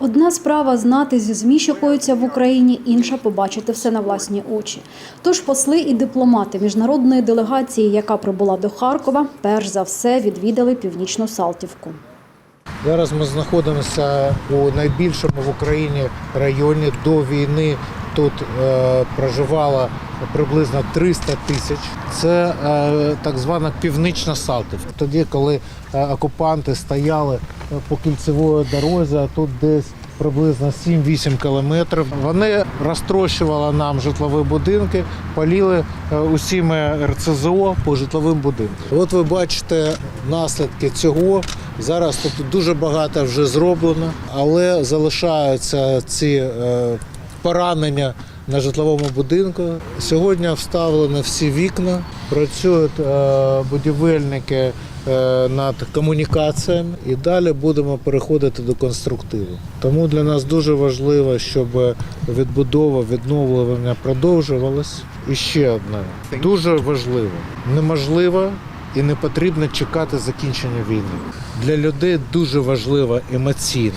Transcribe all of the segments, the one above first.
Одна справа знати зі ЗМІ, що коїться в Україні, інша побачити все на власні очі. Тож посли і дипломати міжнародної делегації, яка прибула до Харкова, перш за все відвідали північну Салтівку. Зараз ми знаходимося у найбільшому в Україні районі. До війни тут е, проживало приблизно 300 тисяч. Це е, так звана північна Салтівка. Тоді, коли е, окупанти стояли по кільцевої дорозі, а тут десь приблизно 7-8 кілометрів. Вони розтрощували нам житлові будинки, паліли е, усіми РЦЗО по житловим будинкам. От ви бачите наслідки цього. Зараз тут дуже багато вже зроблено, але залишаються ці е, поранення на житловому будинку. Сьогодні вставлені всі вікна, працюють е, будівельники над комунікаціями і далі будемо переходити до конструктиву. Тому для нас дуже важливо, щоб відбудова, відновлення продовжувалось. І ще одне дуже важливо, неможливо і не потрібно чекати закінчення війни. Для людей дуже важливо емоційно,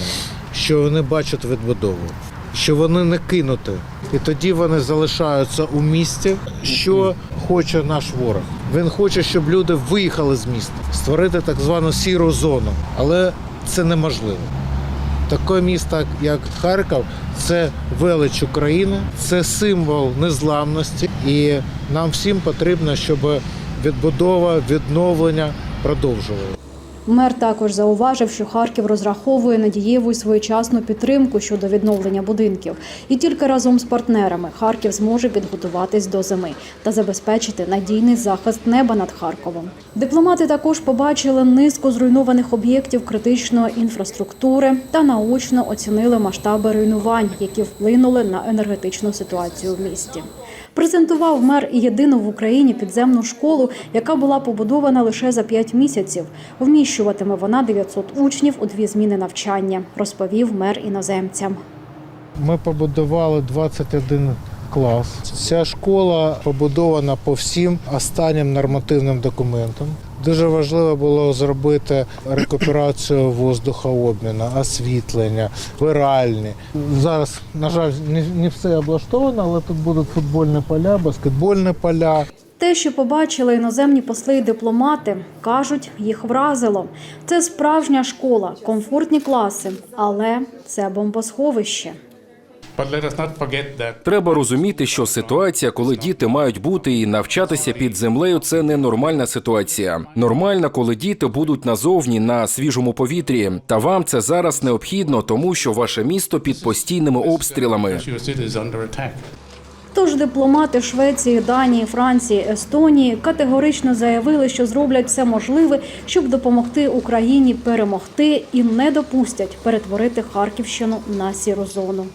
що вони бачать відбудову, що вони не кинуті. І тоді вони залишаються у місті, що хоче наш ворог. Він хоче, щоб люди виїхали з міста, створити так звану сіру зону, але це неможливо. Таке місто, як Харків, це велич України, це символ незламності, і нам всім потрібно, щоб відбудова, відновлення продовжували. Мер також зауважив, що Харків розраховує на дієву своєчасну підтримку щодо відновлення будинків, і тільки разом з партнерами Харків зможе підготуватись до зими та забезпечити надійний захист неба над Харковом. Дипломати також побачили низку зруйнованих об'єктів критичної інфраструктури та наочно оцінили масштаби руйнувань, які вплинули на енергетичну ситуацію в місті. Презентував мер і єдину в Україні підземну школу, яка була побудована лише за 5 місяців. Вміщуватиме вона 900 учнів у дві зміни навчання, розповів мер іноземцям. Ми побудували 21 клас. Ця школа побудована по всім останнім нормативним документам. Дуже важливо було зробити рекуперацію воздухообміну, освітлення, виральні. Зараз, на жаль, не, все облаштовано, але тут будуть футбольні поля, баскетбольні поля. Те, що побачили іноземні посли і дипломати, кажуть, їх вразило. Це справжня школа, комфортні класи, але це бомбосховище. Треба розуміти, що ситуація, коли діти мають бути і навчатися під землею, це не нормальна ситуація. Нормальна, коли діти будуть назовні на свіжому повітрі. Та вам це зараз необхідно, тому що ваше місто під постійними обстрілами. Тож дипломати Швеції, Данії, Франції, Естонії категорично заявили, що зроблять все можливе, щоб допомогти Україні перемогти і не допустять перетворити Харківщину на сіру зону.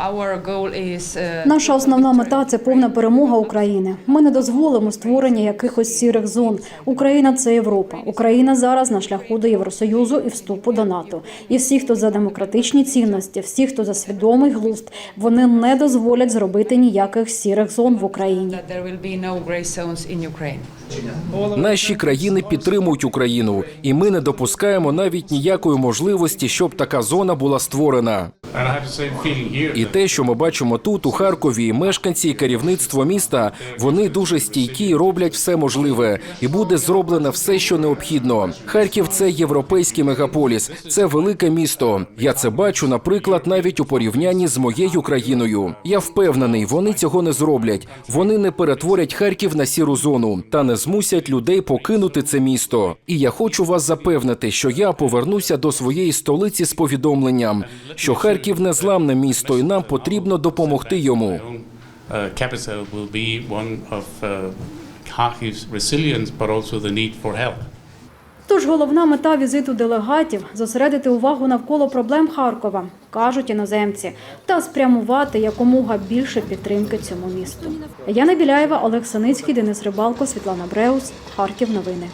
Uh, Наша основна мета це повна перемога України. Ми не дозволимо створення якихось сірих зон. Україна це Європа. Україна зараз на шляху до Євросоюзу і вступу до НАТО. І всі, хто за демократичні цінності, всі, хто за свідомий глузд, вони не дозволять зробити ніяких сірих зон в Україні. Наші країни підтримують Україну, і ми не допускаємо навіть ніякої можливості, щоб така зона була створена. І те, що ми бачимо тут, у Харкові, мешканці і керівництво міста, вони дуже стійкі і роблять все можливе, і буде зроблено все, що необхідно. Харків це європейський мегаполіс, це велике місто. Я це бачу, наприклад, навіть у порівнянні з моєю країною. Я впевнений, вони цього не зроблять. Вони не перетворять Харків на сіру зону та не змусять людей покинути це місто. І я хочу вас запевнити, що я повернуся до своєї столиці з повідомленням, що Харків незламне місто, і нам потрібно допомогти йому. Uh, capital will be one of uh, Kharkiv's resilience, but also the need for help. Тож головна мета візиту делегатів зосередити увагу навколо проблем Харкова, кажуть іноземці, та спрямувати якомога більше підтримки цьому місту. Яна Біляєва, Олег Саницький, Денис Рибалко, Світлана Бреус, Харків. Новини.